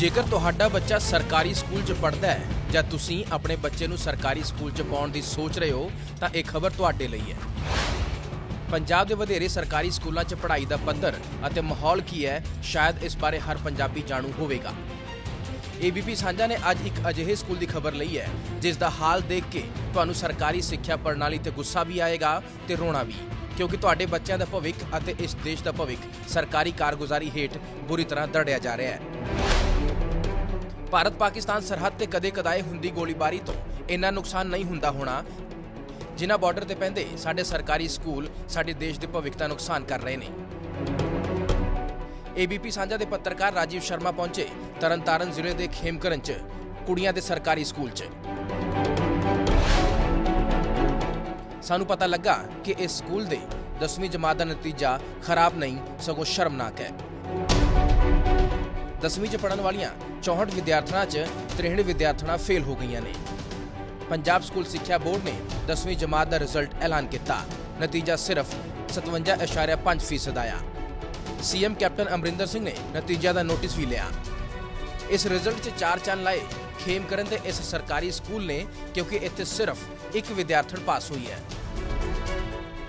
ਜੇਕਰ ਤੁਹਾਡਾ ਬੱਚਾ ਸਰਕਾਰੀ ਸਕੂਲ 'ਚ ਪੜ੍ਹਦਾ ਹੈ ਜਾਂ ਤੁਸੀਂ ਆਪਣੇ ਬੱਚੇ ਨੂੰ ਸਰਕਾਰੀ ਸਕੂਲ 'ਚ ਪਾਉਣ ਦੀ ਸੋਚ ਰਹੇ ਹੋ, ਤਾਂ ਇਹ ਖਬਰ ਤੁਹਾਡੇ ਲਈ ਹੈ। ਪੰਜਾਬ ਦੇ ਵਧੇਰੇ ਸਰਕਾਰੀ ਸਕੂਲਾਂ 'ਚ ਪੜ੍ਹਾਈ ਦਾ ਪੱਧਰ ਅਤੇ ਮਾਹੌਲ ਕੀ ਹੈ, ਸ਼ਾਇਦ ਇਸ ਬਾਰੇ ਹਰ ਪੰਜਾਬੀ ਜਾਣੂ ਹੋਵੇਗਾ। ਏਬੀਪੀ ਸਾਂਝਾ ਨੇ ਅੱਜ ਇੱਕ ਅਜਿਹੇ ਸਕੂਲ ਦੀ ਖਬਰ ਲਈ ਹੈ, ਜਿਸ ਦਾ ਹਾਲ ਦੇਖ ਕੇ ਤੁਹਾਨੂੰ ਸਰਕਾਰੀ ਸਿੱਖਿਆ ਪ੍ਰਣਾਲੀ ਤੇ ਗੁੱਸਾ ਵੀ ਆਏਗਾ ਤੇ ਰੋਣਾ ਵੀ। ਕਿਉਂਕਿ ਤੁਹਾਡੇ ਬੱਚਿਆਂ ਦਾ ਭਵਿੱਖ ਅਤੇ ਇਸ ਦੇਸ਼ ਦਾ ਭਵਿੱਖ ਸਰਕਾਰੀ ਕਾਰਗੁਜ਼ਾਰੀ ਹੇਠ ਬੁਰੀ ਤਰ੍ਹਾਂ ਦੜਿਆ ਜਾ ਰਿਹਾ ਹੈ। ਭਾਰਤ ਪਾਕਿਸਤਾਨ ਸਰਹੱਦ ਤੇ ਕਦੇ-ਕਦਾਏ ਹੁੰਦੀ ਗੋਲੀਬਾਰੀ ਤੋਂ ਇੰਨਾ ਨੁਕਸਾਨ ਨਹੀਂ ਹੁੰਦਾ ਹੋਣਾ। ਜਿਨ੍ਹਾਂ ਬਾਰਡਰ ਤੇ ਪੈਂਦੇ, ਸਾਡੇ ਸਰਕਾਰੀ ਸਕੂਲ, ਸਾਡੇ ਦੇਸ਼ ਦੇ ਭਵਿੱਖ ਦਾ ਨੁਕਸਾਨ ਕਰ ਰਹੇ ਨੇ। ਏਬੀਪੀ ਸਾਂਝਾ ਦੇ ਪੱਤਰਕਾਰ ਰਾਜੀਵ ਸ਼ਰਮਾ ਪਹੁੰਚੇ ਤਰਨਤਾਰਨ ਜ਼ਿਲ੍ਹੇ ਦੇ ਖੇਮਕਰਨ 'ਚ, ਕੁੜੀਆਂ ਦੇ ਸਰਕਾਰੀ ਸਕੂਲ 'ਚ। ਸਾਨੂੰ ਪਤਾ ਲੱਗਾ ਕਿ ਇਸ ਸਕੂਲ ਦੇ 10ਵੀਂ ਜਮਾਤ ਦਾ ਨਤੀਜਾ ਖਰਾਬ ਨਹੀਂ, ਸਗੋਂ ਸ਼ਰਮਨਾਕ ਹੈ। 10ਵੀਂ 'ਚ ਪੜਨ ਵਾਲੀਆਂ 64 ਵਿਦਿਆਰਥਣਾਂ 'ਚ 63 ਵਿਦਿਆਰਥਣਾਂ ਫੇਲ ਹੋ ਗਈਆਂ ਨੇ। ਪੰਜਾਬ ਸਕੂਲ ਸਿੱਖਿਆ ਬੋਰਡ ਨੇ 10ਵੀਂ ਜਮਾਤ ਦਾ ਰਿਜ਼ਲਟ ਐਲਾਨ ਕੀਤਾ। ਨਤੀਜਾ ਸਿਰਫ 57.5% ਆਇਆ। ਸੀਐਮ ਕੈਪਟਨ ਅਮਰਿੰਦਰ ਸਿੰਘ ਨੇ ਨਤੀਜਿਆਂ ਦਾ ਨੋਟਿਸ ਵੀ ਲਿਆ। ਇਸ ਰਿਜ਼ਲਟ 'ਚ ਚਾਰ ਚੰਨ ਲਾਏ ਖੇਮਕਰਨ ਦੇ ਇਸ ਸਰਕਾਰੀ ਸਕੂਲ ਨੇ, ਕਿਉਂਕਿ ਇੱਥੇ ਸਿਰਫ ਇੱਕ ਵਿਦਿਆਰਥਣ ਪਾਸ ਹੋਈ ਹੈ।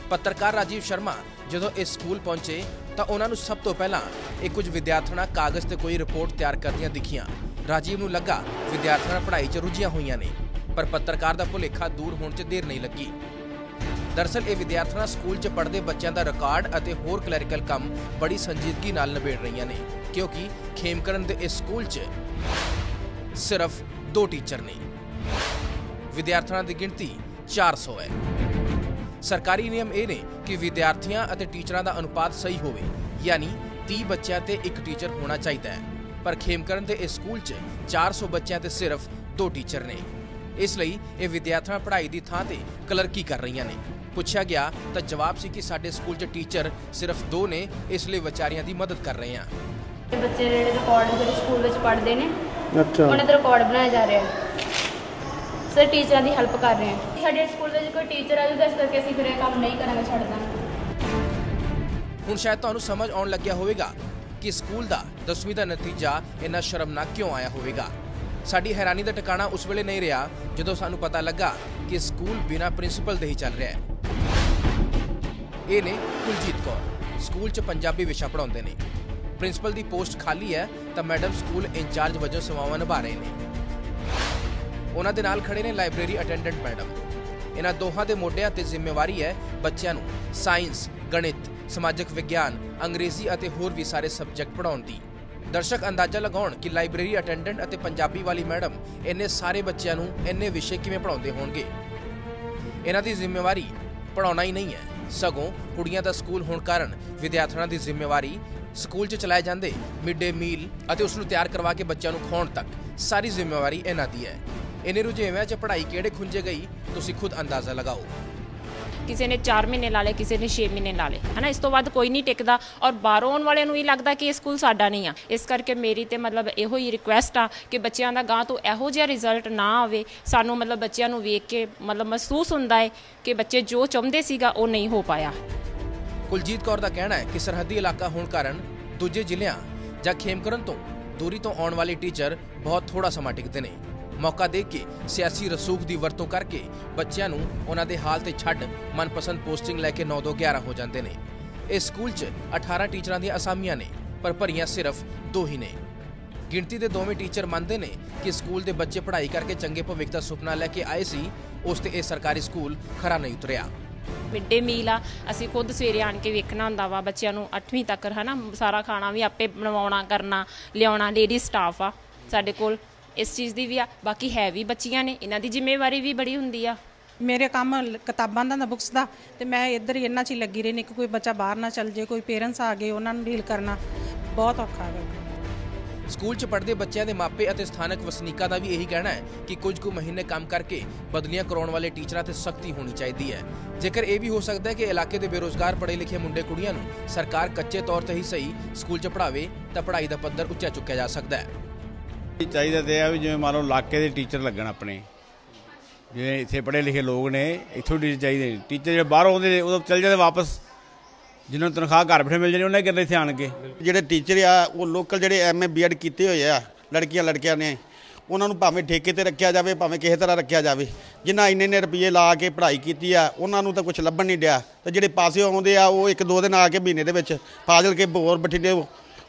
ਪੱਤਰਕਾਰ ਰਾਜੀਵ ਸ਼ਰਮਾ ਜਦੋਂ ਇਸ ਸਕੂਲ ਪਹੁੰਚੇ ਤਾਂ ਉਹਨਾਂ ਨੂੰ ਸਭ ਤੋਂ ਪਹਿਲਾਂ ਇਹ ਕੁਝ ਵਿਦਿਆਰਥਣਾਂ ਕਾਗਜ਼ ਤੇ ਕੋਈ ਰਿਪੋਰਟ ਤਿਆਰ ਕਰਦੀਆਂ ਦਿਖੀਆਂ। ਰਾਜੀਵ ਨੂੰ ਲੱਗਾ, ਵਿਦਿਆਰਥਣਾਂ ਪੜ੍ਹਾਈ 'ਚ ਰੁੱਝੀਆਂ ਹੋਈਆਂ ਨੇ, ਪਰ ਪੱਤਰਕਾਰ ਦਾ ਭੁਲੇਖਾ ਦੂਰ ਹੋਣ 'ਚ ਦੇਰ ਨਹੀਂ ਲੱਗੀ। ਦਰਸਲ, ਇਹ ਵਿਦਿਆਰਥਣਾਂ ਸਕੂਲ 'ਚ ਪੜ੍ਹਦੇ ਬੱਚਿਆਂ ਦਾ ਰਿਕਾਰਡ ਅਤੇ ਹੋਰ ਕਲੈਰੀਕਲ ਕੰਮ ਬੜੀ ਸੰਜੀਦਗੀ ਨਾਲ ਨਿਬੇੜ ਰਹੀਆਂ ਨੇ, ਕਿਉਂਕਿ ਖੇਮਕਰਨ ਦੇ ਇਸ ਸਕੂਲ 'ਚ ਸਿਰਫ ਦੋ ਟੀਚਰ ਨੇ। ਵਿਦਿਆਰਥਣਾਂ ਦੀ ਗਿਣਤੀ 400 ਹੈ। ਸਰਕਾਰੀ ਨਿਯਮ ਇਹ ਨੇ ਕਿ ਵਿਦਿਆਰਥੀਆਂ ਅਤੇ ਟੀਚਰਾਂ ਦਾ ਅਨੁਪਾਤ ਸਹੀ ਹੋਵੇ, ਯਾਨੀ 30 ਬੱਚਿਆਂ ਤੇ ਇੱਕ ਟੀਚਰ ਹੋਣਾ ਚਾਹੀਦਾ ਹੈ। ਪਰ ਖੇਮਕਰਨ ਦੇ ਇਸ ਸਕੂਲ 'ਚ 400 ਬੱਚਿਆਂ ਤੇ ਸਿਰਫ ਦੋ ਟੀਚਰ ਨੇ। ਇਸ ਲਈ ਇਹ ਵਿਦਿਆਰਥਣਾਂ ਪੜ੍ਹਾਈ ਦੀ ਥਾਂ ਤੇ ਕਲਰਕੀ ਕਰ ਰਹੀਆਂ ਨੇ। ਪੁੱਛਿਆ ਗਿਆ ਤਾਂ ਜਵਾਬ ਸੀ ਕਿ ਸਾਡੇ ਸਕੂਲ 'ਚ ਟੀਚਰ ਸਿਰਫ ਦੋ ਨੇ ਇਸ ਲਈ ਵਿਚਾਰੀਆਂ ਦੀ ਮਦਦ ਕਰ ਰਹੇ ਹਾਂ। ਬੱਚੇ ਜਿਹੜੇ ਰਿਕਾਰਡ ਜਿਹੜੇ ਸਕੂਲ ਵਿੱਚ ਪੜ੍ਹਦੇ ਨੇ ਅੱਛਾ। ਉਹਨਾਂ ਦਾ ਰਿਕਾਰਡ ਬਣਾਇਆ ਜਾ ਰਿਹਾ ਹੈ। ਸਰ ਟੀਚਰਾਂ ਦੀ ਹੈਲਪ ਕਰ ਰਹੇ ਹਾਂ। ਸਾਡੇ ਸਕੂਲ ਵਿੱਚ ਕੋਈ ਟੀਚਰ ਆ ਜਾਊਗਾ ਇਸ ਕਰਕੇ ਅਸੀਂ ਫਿਰ ਇਹ ਕੰਮ ਨਹੀਂ ਕਰਾਂਗੇ ਛੱਡ ਦਾਂਗੇ। ਹੁਣ ਸ਼ਾਇਦ ਤੁਹਾਨੂੰ ਸਮਝ ਆਉਣ ਲੱਗਿਆ ਹੋਵੇਗਾ ਕਿ ਸਕੂਲ ਦਾ 10ਵੀਂ ਦਾ ਨਤੀਜਾ ਇੰਨਾ ਸ਼ਰਮਨਾਕ ਕਿਉਂ ਆਇਆ ਹੋਵੇਗਾ। ਸਾਡੀ ਹੈਰਾਨੀ ਦਾ ਟਿਕਾਣਾ ਉਸ ਵੇਲੇ ਨਹੀਂ ਰਿਹਾ, ਜਦੋਂ ਸਾਨੂੰ ਪਤਾ ਲੱਗਾ ਕਿ ਸਕੂਲ ਬਿਨਾਂ ਪ੍ਰਿੰਸੀਪਲ ਦੇ ਹੀ ਚੱਲ ਰਿਹਾ ਹੈ। ਇਹ ਨੇ ਕੁਲਜੀਤ ਕੌਰ, ਸਕੂਲ 'ਚ ਪੰਜਾਬੀ ਵਿਸ਼ਾ ਪੜਾਉਂਦੇ ਨੇ। ਪ੍ਰਿੰਸੀਪਲ ਦੀ ਪੋਸਟ ਖਾਲੀ ਹੈ ਤਾਂ ਮੈਡਮ ਸਕੂਲ ਇੰਚਾਰਜ ਵਜੋਂ ਸੇਵਾਵਾਂ ਨਿਭਾ ਰਹੇ ਨੇ। ਉਹਨਾਂ ਦੇ ਨਾਲ ਖੜੇ ਨੇ ਲਾਇਬ੍ਰੇਰੀ ਅਟੈਂਡੈਂਟ ਮੈਡਮ। ਇਹਨਾਂ ਦੋਹਾਂ ਦੇ ਮੋਢਿਆਂ ਤੇ ਜ਼ਿੰਮੇਵਾਰੀ ਹੈ ਬੱਚਿਆਂ ਨੂੰ ਸਾਇੰਸ, ਗਣਿਤ ਸਮਾਜਿਕ ਵਿਗਿਆਨ, ਅੰਗਰੇਜ਼ੀ ਅਤੇ ਹੋਰ ਵੀ ਸਾਰੇ ਸਬਜੈਕਟ ਪੜਾਉਣ ਦੀ। ਦਰਸ਼ਕ ਅੰਦਾਜ਼ਾ ਲਗਾਉਣ ਕਿ ਲਾਇਬ੍ਰੇਰੀ ਅਟੈਂਡੈਂਟ ਅਤੇ ਪੰਜਾਬੀ ਵਾਲੀ ਮੈਡਮ ਇੰਨੇ ਸਾਰੇ ਬੱਚਿਆਂ ਨੂੰ ਇੰਨੇ ਵਿਸ਼ੇ ਕਿਵੇਂ ਪੜਾਉਂਦੇ ਹੋਣਗੇ? ਇਹਨਾਂ ਦੀ ਜ਼ਿੰਮੇਵਾਰੀ ਪੜਾਉਣਾ ਹੀ ਨਹੀਂ ਹੈ। ਸਗੋਂ ਕੁੜੀਆਂ ਦਾ ਸਕੂਲ ਹੋਣ ਕਾਰਨ ਵਿਦਿਆਰਥਣਾਂ ਦੀ ਜ਼ਿੰਮੇਵਾਰੀ ਸਕੂਲ 'ਚ ਚਲਾਏ ਜਾਂਦੇ ਮਿਡ ਡੇ ਮੀਲ ਅਤੇ ਉਸ ਨੂੰ ਤਿਆਰ ਕਰਵਾ ਕੇ ਬੱਚਿਆਂ ਨੂੰ ਖਾਉਣ ਤੱਕ। ਸਾਰੀ ਜ਼ਿੰਮੇਵਾਰੀ ਇਹਨਾਂ ਦੀ ਹੈ। ਇਹਨੇ ਰੁਝੇਵਿਆਂ 'ਚ ਪੜ੍ਹਾਈ ਕਿਹੜੇ ਖੁੰਝੇ ਗਈ? ਤੁਸੀਂ ਖੁਦ ਅੰਦਾਜ਼ਾ ਲਗਾਓ। ਕਿਸੇ ਨੇ 4 ਮਹੀਨੇ ਲਾ ਲਏ, ਕਿਸੇ ਨੇ 6 ਮਹੀਨੇ ਲਾ ਲਏ। ਹਨਾ, ਇਸ ਤੋਂ ਬਾਅਦ ਕੋਈ ਨਹੀਂ ਟਿਕਦਾ ਔਰ ਬਾਹਰੋਂ ਆਉਣ ਵਾਲਿਆਂ ਨੂੰ ਇਹ ਲੱਗਦਾ ਕਿ ਇਹ ਸਕੂਲ ਸਾਡਾ ਨਹੀਂ ਆ। ਇਸ ਕਰਕੇ ਮੇਰੀ ਤੇ ਮਤਲਬ ਇਹੋ ਹੀ ਰਿਕੁਐਸਟ ਆ ਕਿ ਬੱਚਿਆਂ ਦਾ ਗਾਂ ਤੋਂ ਇਹੋ ਜਿਹਾ ਰਿਜ਼ਲਟ ਨਾ ਆਵੇ। ਸਾਨੂੰ ਮਤਲਬ ਬੱਚਿਆਂ ਨੂੰ ਵੇਖ ਕੇ ਮਤਲਬ ਮਹਿਸੂਸ ਹੁੰਦਾ ਹੈ ਕਿ ਬੱਚੇ ਜੋ ਚਾਹੁੰਦੇ ਸੀਗਾ, ਉਹ ਨਹੀਂ ਹੋ ਪਾਇਆ। ਕੁਲਜੀਤ ਕੌਰ ਦਾ ਕਹਿਣਾ ਹੈ ਕਿ ਸਰਹੱਦੀ ਇਲਾਕਾ ਹੋਣ ਕਾਰਨ ਦੂਜੇ ਜ਼ਿਲ੍ਹਿਆਂ ਜਾਂ ਖੇਮਕਰਨ ਤੋਂ ਦੂਰੀ ਤੋਂ ਆਉਣ ਵਾਲੇ ਟੀਚਰ ਬਹੁਤ ਥੋੜਾ ਸਮਾਂ ਟਿਕਦੇ ਨੇ। ਮੌਕਾ ਦੇ ਕੇ ਸਿਆਸੀ ਰਸੂਖ ਦੀ ਵਰਤੋਂ ਕਰਕੇ ਬੱਚਿਆਂ ਨੂੰ ਉਹਨਾਂ ਦੇ ਹਾਲ ਤੇ ਛੱਡ ਮਨਪਸੰਦ ਪੋਸਟਿੰਗ ਲੈ ਕੇ 9 ਤੋਂ 11 ਹੋ ਜਾਂਦੇ ਨੇ। ਇਸ ਸਕੂਲ 'ਚ 18 ਟੀਚਰਾਂ ਦੀਆਂ ਅਸਾਮੀਆਂ ਨੇ, ਪਰ ਭਰੀਆਂ ਸਿਰਫ ਦੋ ਹੀ ਨੇ। ਗਿਣਤੀ ਦੇ ਦੋਵੇਂ ਟੀਚਰ ਮੰਨਦੇ ਨੇ ਕਿ ਸਕੂਲ ਦੇ ਬੱਚੇ ਪੜ੍ਹਾਈ ਕਰਕੇ ਚੰਗੇ ਭਵਿੱਖ ਦਾ ਸੁਪਨਾ ਲੈ ਕੇ ਆਏ ਸੀ, ਉਸ ਤੇ ਇਹ ਸਰਕਾਰੀ ਸਕੂਲ ਖਰਾ ਨਹੀਂ ਉਤਰਿਆ। ਮਿਡ ਡੇ ਮੀਲ ਆ, ਅਸੀਂ ਖੁਦ ਸਵੇਰੇ ਆਣ ਕੇ ਵੇਖਣਾ ਹੁੰਦਾ ਵਾ ਬੱਚਿਆਂ ਨੂੰ 8ਵੀਂ ਤੱਕ ਹਨਾ, ਸਾਰਾ ਖਾਣਾ ਵੀ ਆਪੇ ਬਣਵਾਉਣਾ, ਕਰਨਾ, ਲਿਆਉਣਾ ਲੇਡੀ ਸਟਾਫ ਆ ਸਾਡੇ ਕੋਲ। ਇਸ ਚੀਜ਼ ਦੀ ਵੀ ਆ ਬਾਕੀ ਹੈ ਵੀ ਬੱਚੀਆਂ ਨੇ ਇਹਨਾਂ ਦੀ ਜ਼ਿੰਮੇਵਾਰੀ ਵੀ ਬੜੀ ਹੁੰਦੀ ਆ। ਮੇਰੇ ਕੰਮ ਲ- ਕਿਤਾਬਾਂ ਦਾ ਬੁੱਕਸ ਦਾ ਤੇ ਮੈਂ ਇੱਧਰ ਹੀ ਇਹਨਾਂ 'ਚ ਹੀ ਲੱਗੀ ਰਹਿੰਦੀ ਕਿ ਕੋਈ ਬੱਚਾ ਬਾਹਰ ਨਾ ਚੱਲ ਜੇ ਕੋਈ ਪੇਰੈਂਟਸ ਆ ਗਏ ਉਹਨਾਂ ਨੂੰ ਡੀਲ ਕਰਨਾ ਬਹੁਤ ਔਖਾ ਹੈ। ਸਕੂਲ 'ਚ ਪੜ੍ਹਦੇ ਬੱਚਿਆਂ ਦੇ ਮਾਪੇ ਅਤੇ ਸਥਾਨਕ ਵਸਨੀਕਾਂ ਦਾ ਵੀ ਇਹੀ ਕਹਿਣਾ ਹੈ ਕਿ ਕੁਝ ਕੁ ਮਹੀਨੇ ਕੰਮ ਕਰਕੇ ਬਦਲੀਆਂ ਕਰਾਉਣ ਵਾਲੇ ਟੀਚਰਾਂ ਤੇ ਸਖਤੀ ਹੋਣੀ ਚਾਹੀਦੀ ਹੈ। ਜੇਕਰ ਇਹ ਵੀ ਹੋ ਸਕਦਾ ਹੈ ਕਿ ਇਲਾਕੇ ਦੇ ਬੇਰੋਜ਼ਗਾਰ ਪੜ੍ਹੇ ਲਿਖੇ ਮੁੰਡੇ ਕੁੜੀਆਂ ਨੂੰ ਸਰਕਾਰ ਕੱਚੇ ਤੌਰ ਤੇ ਹੀ ਸਹੀ ਸਕੂਲ 'ਚ ਪੜ੍ਹਾਵੇ ਤਾਂ ਪੜ੍ਹਾਈ ਦਾ ਪੱਧਰ ਉੱਚਾ ਚੁੱਕਿਆ ਜਾ ਸਕਦਾ ਹੈ। ਚਾਹੀਦਾ ਤੇ ਆ ਵੀ ਜਿਵੇਂ ਮੰਨ ਲਓ ਇਲਾਕੇ ਦੇ ਟੀਚਰ ਲੱਗਣ ਆਪਣੇ। ਜਿਵੇਂ ਇੱਥੇ ਪੜ੍ਹੇ ਲਿਖੇ ਲੋਕ ਨੇ, ਇੱਥੋਂ ਟੀਚਰ ਚਾਹੀਦੇ ਨੇ। ਟੀਚਰ ਜਿਹੜੇ ਬਾਹਰ ਆਉਂਦੇ ਨੇ ਉਦੋਂ ਚੱਲ ਜਾਂਦੇ ਵਾਪਸ। ਜਿਨ੍ਹਾਂ ਨੂੰ ਤਨਖਾਹ ਘਰ ਬੈਠੇ ਮਿਲ ਜਾਣੀ, ਉਹਨਾਂ ਕਿੰਨੇ ਇੱਥੇ ਆਣ ਕੇ। ਜਿਹੜੇ ਟੀਚਰ ਆ, ਉਹ ਲੋਕਲ ਜਿਹੜੇ ਐਮਏ ਬੀਐਡ ਕੀਤੇ ਹੋਏ ਆ, ਲੜਕੀਆਂ, ਲੜਕਿਆਂ ਨੇ, ਉਹਨਾਂ ਨੂੰ ਭਾਵੇਂ ਠੇਕੇ ਤੇ ਰੱਖਿਆ ਜਾਵੇ, ਭਾਵੇਂ ਕਿਸੇ ਤਰ੍ਹਾਂ ਰੱਖਿਆ ਜਾਵੇ। ਜਿਨ੍ਹਾਂ ਇੰਨੇ ਇੰਨੇ ਰੁਪਏ ਲਾ ਕੇ ਪੜ੍ਹਾਈ ਕੀਤੀ ਆ, ਉਹਨਾਂ ਨੂੰ ਤਾਂ ਕੁਝ ਲੱਭਣ ਨਹੀਂ ਡਿਆ। ਤੇ ਜਿਹੜੇ ਪਾਸੇ ਆਉਂਦੇ ਆ, ਉਹ ਇੱਕ ਦੋ ਦਿਨ ਆ ਕੇ ਮਹੀਨੇ ਦੇ ਵਿੱਚ ਫਾਜ਼ਿਲ ਕੇ ਬੋਰ ਬਠਿੰਡੇ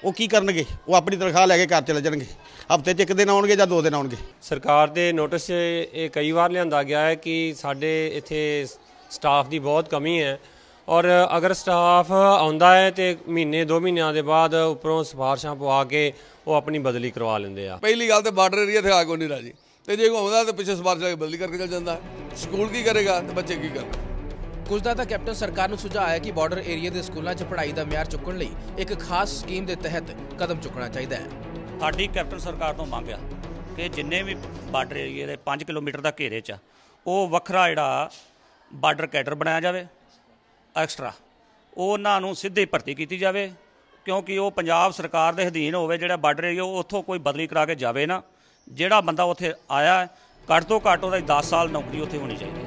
ਉਹ ਕੀ ਕਰਨਗੇ? ਉਹ ਆਪਣੀ ਤਨਖਾਹ ਲੈ ਕੇ ਘਰ ਚਲੇ ਜਾਣਗੇ। ਹਫ਼ਤੇ 'ਚ ਇੱਕ ਦਿਨ ਆਉਣਗੇ ਜਾਂ ਦੋ ਦਿਨ ਆਉਣਗੇ? ਸਰਕਾਰ ਦੇ ਨੋਟਿਸ 'ਚ ਇਹ ਕਈ ਵਾਰ ਲਿਆਂਦਾ ਗਿਆ ਹੈ ਕਿ ਸਾਡੇ ਇੱਥੇ ਸਟਾਫ ਦੀ ਬਹੁਤ ਕਮੀ ਹੈ ਔਰ ਅਗਰ ਸਟਾਫ ਆਉਂਦਾ ਹੈ ਤੇ ਮਹੀਨੇ ਦੋ ਮਹੀਨਿਆਂ ਦੇ ਬਾਅਦ ਉੱਪਰੋਂ ਸਿਫਾਰਸ਼ਾਂ ਪਵਾ ਕੇ ਉਹ ਆਪਣੀ ਬਦਲੀ ਕਰਵਾ ਲੈਂਦੇ ਆ। ਪਹਿਲੀ ਗੱਲ ਤੇ ਬਾਰਡਰ ਏਰੀਆ ਤੇ ਆ ਕੋਈ ਨਹੀਂ ਰਾਜੀ। ਤੇ ਜੇ ਕੋਈ ਆਉਂਦਾ ਤੇ ਪਿੱਛੇ ਜਾ ਕੇ ਬਦਲੀ ਕਰਕੇ ਚਲ ਜਾਂਦਾ। ਸਕੂਲ ਕੀ ਕਰੇਗਾ ਤੇ ਬੱਚੇ ਕੀ ਕਰਨ ਕੁਝ ਦਾ ਤਾਂ ਕੈਪਟਨ ਸਰਕਾਰ ਨੂੰ ਸੁਝਾਅ ਹੈ ਕਿ ਬਾਰਡਰ ਏਰੀਆ ਦੇ ਸਕੂਲਾਂ 'ਚ ਪੜ੍ਹਾਈ ਦਾ ਮਿਆਰ ਚੁੱਕਣ ਲਈ ਇੱਕ ਖਾਸ ਸਕੀਮ ਦੇ ਤਹਿਤ ਕਦਮ ਚੁੱਕਣਾ ਚਾਹੀਦਾ ਹੈ। ਸਾਡੀ ਕੈਪਟਨ ਸਰਕਾਰ ਤੋਂ ਮੰਗ ਆ ਕਿ ਜਿੰਨੇ ਵੀ ਬਾਰਡਰ ਏਰੀਏ ਦੇ 5 ਕਿਲੋਮੀਟਰ ਦਾ ਘੇਰੇ 'ਚ ਆ, ਉਹ ਵੱਖਰਾ ਜਿਹੜਾ ਬਾਰਡਰ ਕੈਡਰ ਬਣਾਇਆ ਜਾਵੇ ਐਕਸਟਰਾ। ਉਹਨਾਂ ਨੂੰ ਸਿੱਧੇ ਭਰਤੀ ਕੀਤੀ ਜਾਵੇ ਕਿਉਂਕਿ ਉਹ ਪੰਜਾਬ ਸਰਕਾਰ ਦੇ ਅਧੀਨ ਹੋਵੇ ਜਿਹੜਾ ਬਾਰਡਰ ਏਰੀਆ ਉਹ ਉੱਥੋਂ ਕੋਈ ਬਦਲੀ ਕਰਾ ਕੇ ਜਾਵੇ ਨਾ ਜਿਹੜਾ ਬੰਦਾ ਉੱਥੇ ਆਇਆ ਘੱਟ ਤੋਂ ਘੱਟ ਉਹਦਾ 10 ਸਾਲ ਨੌਕਰੀ ਉੱਥੇ ਹੋਣੀ ਚਾਹੀਦੀ।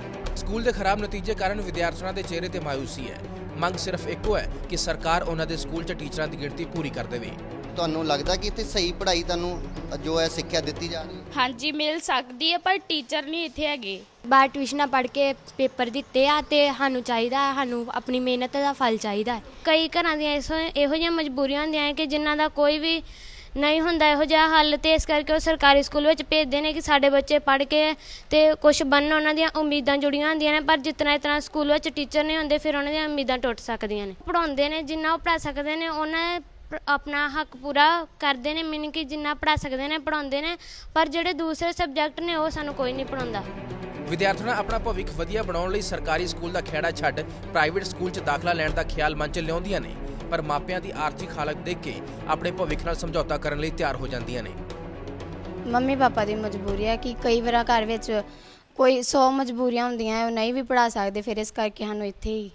ਸਕੂਲ ਦੇ ਖਰਾਬ ਨਤੀਜੇ ਕਾਰਨ ਵਿਦਿਆਰਥੀਆਂ ਦੇ ਚਿਹਰੇ ਤੇ ਮਾਇੂਸੀ ਹੈ। ਮੰਗ ਸਿਰਫ ਇੱਕੋ ਹੈ ਕਿ ਸਰਕਾਰ ਉਹਨਾਂ ਦੇ ਸਕੂਲ 'ਚ ਟੀਚਰਾਂ ਦੀ ਗਿਣਤੀ ਪੂਰੀ ਕਰ ਦੇਵੇ। ਤੁਹਾਨੂੰ ਲੱਗਦਾ ਕਿ ਇੱਥੇ ਸਹੀ ਪੜ੍ਹਾਈ ਤੁਹਾਨੂੰ ਜੋ ਹੈ ਸਿੱਖਿਆ ਦਿੱਤੀ ਜਾ ਰਹੀ ਹੈ? ਹਾਂਜੀ ਮਿਲ ਸਕਦੀ ਹੈ ਪਰ ਟੀਚਰ ਨਹੀਂ ਇੱਥੇ ਹੈਗੇ। ਬਾਹਰ ਟਿਊਸ਼ਨਾਂ ਪੜ੍ਹ ਕੇ ਪੇਪਰ ਦਿੱਤੇ ਆ ਤੇ ਸਾਨੂੰ ਚਾਹੀਦਾ ਹੈ, ਸਾਨੂੰ ਆਪਣੀ ਮਿਹਨਤ ਦਾ ਫਲ ਚਾਹੀਦਾ ਹੈ। ਕਈ ਘਰਾਂ ਦੀਆਂ ਇਹੋ ਇਹੋ ਜਿਹੀਆਂ ਮਜਬੂਰੀਆਂ ਹੁੰਦੀਆਂ ਹੈ ਕਿ ਜਿਨ੍ਹਾਂ ਦਾ ਕੋਈ ਵੀ ਨਹੀਂ ਹੁੰਦਾ ਇਹੋ ਜਿਹਾ ਹੱਲ ਤੇ ਇਸ ਕਰਕੇ ਉਹ ਸਰਕਾਰੀ ਸਕੂਲ ਵਿੱਚ ਭੇਜਦੇ ਨੇ ਕਿ ਸਾਡੇ ਬੱਚੇ ਪੜ੍ਹ ਕੇ ਤੇ ਕੁਝ ਬਣਨ ਉਹਨਾਂ ਦੀਆਂ ਉਮੀਦਾਂ ਜੁੜੀਆਂ ਹੁੰਦੀਆਂ ਨੇ, ਪਰ ਜਿਤਨਾ ਇਤਨਾ ਸਕੂਲ ਵਿੱਚ ਟੀਚਰ ਨਹੀਂ ਹੁੰਦੇ, ਫਿਰ ਉਹਨਾਂ ਦੀਆਂ ਉਮੀਦਾਂ ਟੁੱਟ ਸਕਦੀਆਂ ਨੇ। ਪੜਾਉਂਦੇ ਨੇ, ਜਿੰਨਾ ਉਹ ਪੜ੍ਹਾ ਸਕਦੇ ਨੇ, ਉਹਨਾਂ ਆਪਣਾ ਹੱਕ ਪੂਰਾ ਕਰਦੇ ਨੇ ਮੀਨਿੰਗ ਕਿ ਜਿੰਨਾ ਪੜ੍ਹਾ ਸਕਦੇ ਨੇ ਪੜਾਉਂਦੇ ਨੇ, ਪਰ ਜਿਹੜੇ ਦੂਸਰੇ ਸਬਜੈਕਟ ਨੇ, ਉਹ ਸਾਨੂੰ ਕੋਈ ਨਹੀਂ ਪੜਾਉਂਦਾ ਵਿਦਿਆਰਥੀਆਂ ਆਪਣਾ ਭਵਿੱਖ ਵਧੀਆ ਬਣਾਉਣ ਲਈ ਸਰਕਾਰੀ ਸਕੂਲ ਦਾ ਖੇੜਾ ਛੱਡ ਪ੍ਰਾਈਵੇਟ ਸਕੂਲ 'ਚ ਦਾਖਲਾ ਲੈਣ ਦਾ ਖਿਆਲ ਮਨ 'ਚ ਲਿਆਉਂਦੀਆਂ ਨੇ। ਪਰ ਮਾਪਿਆਂ ਦੀ ਆਰਥਿਕ ਹਾਲਤ ਦੇਖ ਕੇ ਆਪਣੇ ਭਵਿੱਖ ਨਾਲ ਸਮਝੌਤਾ ਕਰਨ ਲਈ ਤਿਆਰ ਹੋ ਜਾਂਦੀਆਂ ਨੇ। ਮੰਮੀ ਪਾਪਾ ਦੀ ਮਜਬੂਰੀ ਹੈ ਕਿ ਕਈ ਵਾਰ ਘਰ ਵਿੱਚ ਕੋਈ 100 ਮਜਬੂਰੀਆਂ ਹੁੰਦੀਆਂ ਹੈ, ਉਹ ਨਹੀਂ ਵੀ ਪੜਾ ਸਕਦੇ ਫਿਰ ਇਸ ਕਰਕੇ ਸਾਨੂੰ ਇੱਥੇ ਹੀ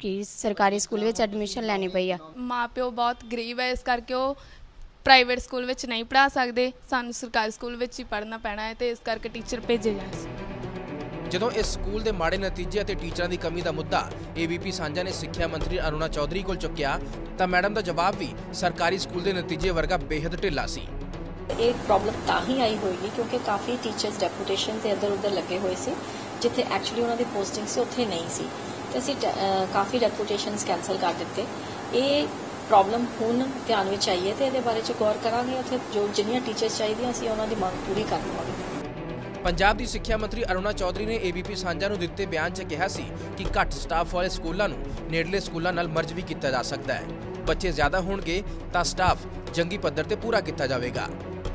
ਕਿ ਸਰਕਾਰੀ ਸਕੂਲ ਵਿੱਚ ਐਡਮਿਸ਼ਨ ਲੈਣੀ ਪਈ ਆ। ਮਾਪਿਓ ਬਹੁਤ ਗਰੀਬ ਹੈ ਇਸ ਕਰਕੇ ਉਹ ਪ੍ਰਾਈਵੇਟ ਸਕੂਲ ਵਿੱਚ ਨਹੀਂ ਪੜਾ ਸਕਦੇ ਸਾਨੂੰ ਸਰਕਾਰੀ ਸਕੂਲ ਵਿੱਚ ਹੀ ਪੜ੍ਹਨਾ ਪੈਣਾ ਹੈ ਤੇ ਇਸ ਕਰਕੇ ਟੀਚਰ ਭੇਜੇ ਜਾਣ ਸੀ। ਜਦੋਂ ਇਸ ਸਕੂਲ ਦੇ ਮਾੜੇ ਨਤੀਜੇ ਅਤੇ ਟੀਚਰਾਂ ਦੀ ਕਮੀ ਦਾ ਮੁੱਦਾ ਏਬੀਪੀ ਸਾਂਝਾ ਨੇ ਸਿੱਖਿਆ ਮੰਤਰੀ ਅਰੁਣਾ ਚੌਧਰੀ ਕੋਲ ਚੁੱਕਿਆ, ਤਾਂ ਮੈਡਮ ਦਾ ਜਵਾਬ ਵੀ ਸਰਕਾਰੀ ਸਕੂਲ ਦੇ ਨਤੀਜੇ ਵਰਗਾ ਬੇहद ਢਿੱਲਾ ਸੀ। ਇਹ ਪ੍ਰੋਬਲਮ ਤਾਂ ਹੀ ਆਈ ਹੋਏਗੀ ਕਿਉਂਕਿ ਕਾਫੀ ਟੀਚਰਸ ਡੈਪੂਟੇਸ਼ਨ ਤੇ ਇੱਧਰ ਉੱਧਰ ਲੱਗੇ ਹੋਏ ਸੀ, ਜਿੱਥੇ ਐਕਚੁਅਲੀ ਉਹਨਾਂ ਦੀ ਪੋਸਟਿੰਗ ਸੀ, ਉੱਥੇ ਨਹੀਂ ਸੀ। ਤੇ ਅਸੀਂ ਕਾਫੀ ਡੈਪੂਟੇਸ਼ਨਸ ਕੈਨਸਲ ਕਰ ਦਿੱਤੇ। ਇਹ ਪ੍ਰੋਬਲਮ ਹੁਣ ਧਿਆਨ ਵਿੱਚ ਆਈ ਹੈ ਤੇ ਇਹਦੇ ਬਾਰੇ ਚ ਗੌਰ ਕਰਾਂਗੇ। ਉੱਥੇ ਜੋ ਜਿੰਨੀਆਂ ਟੀਚਰਸ ਚਾਹੀਦੀਆਂ ਸੀ ਉਹਨਾਂ ਦੀ ਮੰਗ ਪੂਰੀ ਕਰ ਲਵਾਂਗੇ। ਪੰਜਾਬ ਦੀ ਸਿੱਖਿਆ ਮੰਤਰੀ ਅਰੁਣਾ ਚੌਧਰੀ ਨੇ ਏਬੀਪੀ ਸਾਂਝਾ ਨੂੰ ਦਿੱਤੇ ਬਿਆਨ 'ਚ ਕਿਹਾ ਸੀ ਕਿ ਘੱਟ ਸਟਾਫ ਵਾਲੇ ਸਕੂਲਾਂ ਨੂੰ ਨੇੜਲੇ ਸਕੂਲਾਂ ਨਾਲ ਮਰਜ ਵੀ ਕੀਤਾ ਜਾ ਸਕਦਾ ਹੈ। ਬੱਚੇ ਜ਼ਿਆਦਾ ਹੋਣਗੇ ਤਾਂ ਸਟਾਫ ਜੰਗੀ ਪੱਧਰ ਤੇ ਪੂਰਾ ਕੀਤਾ ਜਾਵੇਗਾ।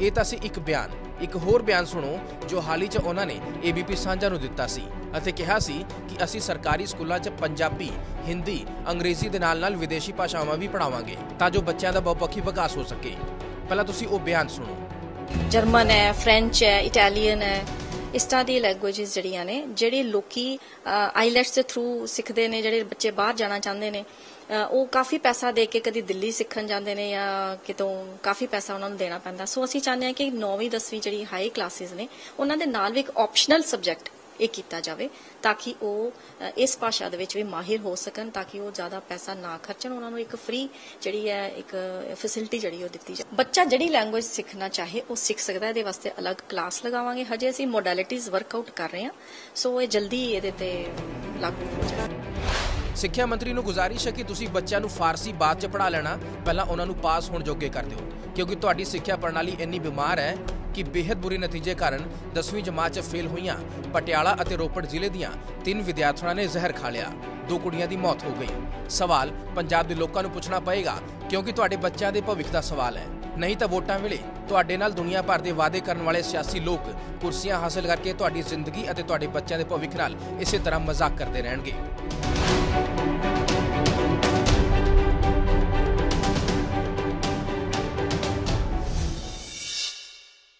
ਇਹ ਤਾਂ ਸੀ ਇੱਕ ਬਿਆਨ। ਇੱਕ ਹੋਰ ਬਿਆਨ ਸੁਣੋ, ਜੋ ਹਾਲ 'ਚ ਉਹਨਾਂ ਨੇ ਏਬੀਪੀ ਸਾਂਝਾ ਨੂੰ ਦਿੱਤਾ ਸੀ ਅਤੇ ਕਿਹਾ ਸੀ ਕਿ ਅਸੀਂ ਸਰਕਾਰੀ ਸਕੂਲਾਂ 'ਚ ਪੰਜਾਬੀ, ਹਿੰਦੀ, ਅੰਗਰੇਜ਼ੀ ਦੇ ਨਾਲ-ਨਾਲ ਵਿਦੇਸ਼ੀ ਭਾਸ਼ਾਵਾਂ ਵੀ ਪੜ੍ਹਾਵਾਂਗੇ ਤਾਂ ਜੋ ਬੱਚਿਆਂ ਦਾ ਬਹੁਪੱਖੀ ਵਿਕਾਸ ਹੋ ਸਕੇ। ਪਹਿਲਾਂ ਤੁਸੀਂ ਉਹ ਬਿਆਨ ਸੁਣੋ। ਜਰਮਨ ਹੈ, ਫ੍ਰੈਂਚ ਹੈ, ਇਟਾਲੀਅਨ ਹੈ। ਇਸ ਤਰ੍ਹਾਂ ਦੀ ਲੈਂਗੁਏਜਸ ਜਿਹੜੀਆਂ ਨੇ, ਜਿਹੜੇ ਲੋਕੀ ਆਈਲੈਟਸ ਦੇ ਥਰੂ ਸਿੱਖਦੇ ਨੇ, ਜਿਹੜੇ ਬੱਚੇ ਬਾਹਰ ਜਾਣਾ ਚਾਹੁੰਦੇ ਨੇ ਉਹ ਕਾਫੀ ਪੈਸਾ ਦੇ ਕੇ ਕਦੀ ਦਿੱਲੀ ਸਿੱਖਣ ਜਾਂਦੇ ਨੇ ਜਾਂ ਕਿਤੋਂ ਕਾਫੀ ਪੈਸਾ ਉਹਨਾਂ ਨੂੰ ਦੇਣਾ ਪੈਂਦਾ। ਸੋ ਅਸੀਂ ਚਾਹੁੰਦੇ ਹਾਂ ਕਿ 9ਵੀਂ 10ਵੀਂ ਜਿਹੜੀ ਹਾਈ ਕਲਾਸਿਸ ਨੇ, ਉਹਨਾਂ ਦੇ ਨਾਲ ਵੀ ਇੱਕ ਆਪਸ਼ਨਲ ਸਬਜੈਕਟ ਇਹ ਕੀਤਾ ਜਾਵੇ ਤਾਂ ਕਿ ਉਹ ਇਸ ਭਾਸ਼ਾ ਦੇ ਵਿੱਚ ਵੀ ਮਾਹਿਰ ਹੋ ਸਕਣ ਤਾਂ ਕਿ ਉਹ ਜ਼ਿਆਦਾ ਪੈਸਾ ਨਾ ਖਰਚਣ। ਉਹਨਾਂ ਨੂੰ ਇੱਕ ਫ੍ਰੀ ਜਿਹੜੀ ਹੈ, ਇੱਕ ਫੈਸਿਲਿਟੀ ਜਿਹੜੀ ਉਹ ਦਿੱਤੀ ਜਾਵੇ। ਬੱਚਾ ਜਿਹੜੀ ਲੈਂਗੁਏਜ ਸਿੱਖਣਾ ਚਾਹੇ ਉਹ ਸਿੱਖ ਸਕਦਾ ਇਹਦੇ ਵਾਸਤੇ ਅਲੱਗ ਕਲਾਸ ਲਗਾਵਾਂਗੇ। ਹਜੇ ਅਸੀਂ ਮੋਡੈਲਿਟੀਜ਼ ਵਰਕਆਊਟ ਕਰ ਰਹੇ ਹਾਂ। ਸੋ ਇਹ ਜਲਦੀ ਇਹਦੇ ਤੇ ਲਾਗੂ ਹੋ ਜਾਏਗਾ ਸਿੱਖਿਆ ਮੰਤਰੀ ਨੂੰ ਗੁਜ਼ਾਰਿਸ਼ ਹੈ ਕਿ ਤੁਸੀਂ ਬੱਚਿਆਂ ਨੂੰ ਫਾਰਸੀ ਬਾਅਦ ਚ ਪੜ੍ਹਾ ਲੈਣਾ। ਪਹਿਲਾਂ ਉਹਨਾਂ ਨੂੰ ਪਾਸ ਹੋਣ ਜੋਗੇ ਕਰ ਦਿਓ। ਕਿਉਂਕਿ ਤੁਹਾਡੀ ਸਿੱਖਿਆ ਪ੍ਰਣਾਲੀ ਇੰਨੀ ਬਿਮਾਰ ਹੈ ਕਿ ਬੇहद ਬੁਰੇ ਨਤੀਜੇ ਕਾਰਨ 10ਵੀਂ ਜਮਾਤ 'ਚ ਫੇਲ ਹੋਈਆਂ ਪਟਿਆਲਾ ਅਤੇ ਰੋਪੜ ਜ਼ਿਲ੍ਹੇ ਦੀਆਂ ਤਿੰਨ ਵਿਦਿਆਰਥਣਾਂ ਨੇ ਜ਼ਹਿਰ ਖਾ ਲਿਆ। ਦੋ ਕੁੜੀਆਂ ਦੀ ਮੌਤ ਹੋ ਗਈ। ਸਵਾਲ, ਪੰਜਾਬ ਦੇ ਲੋਕਾਂ ਨੂੰ ਪੁੱਛਣਾ ਪਏਗਾ ਕਿਉਂਕਿ ਤੁਹਾਡੇ ਬੱਚਿਆਂ ਦੇ ਭਵਿੱਖ ਦਾ ਸਵਾਲ ਹੈ। ਨਹੀਂ ਤਾਂ ਵੋਟਾਂ ਵੇਲੇ ਤੁਹਾਡੇ ਨਾਲ ਦੁਨੀਆ ਭਰ ਦੇ ਵਾਅਦੇ ਕਰਨ ਵਾਲੇ ਸਿਆਸੀ ਲੋਕ ਕੁਰਸੀਆਂ ਹਾਸਲ ਕਰਕੇ ਤੁਹਾਡੀ ਜ਼ਿੰਦਗੀ ਅਤੇ ਤੁਹਾਡੇ ਬੱਚਿਆਂ ਦੇ ਭਵਿੱਖ ਨਾਲ ਇਸੇ ਤਰ੍ਹਾਂ ਮਜ਼ਾਕ ਕਰਦੇ ਰਹਿਣਗੇ।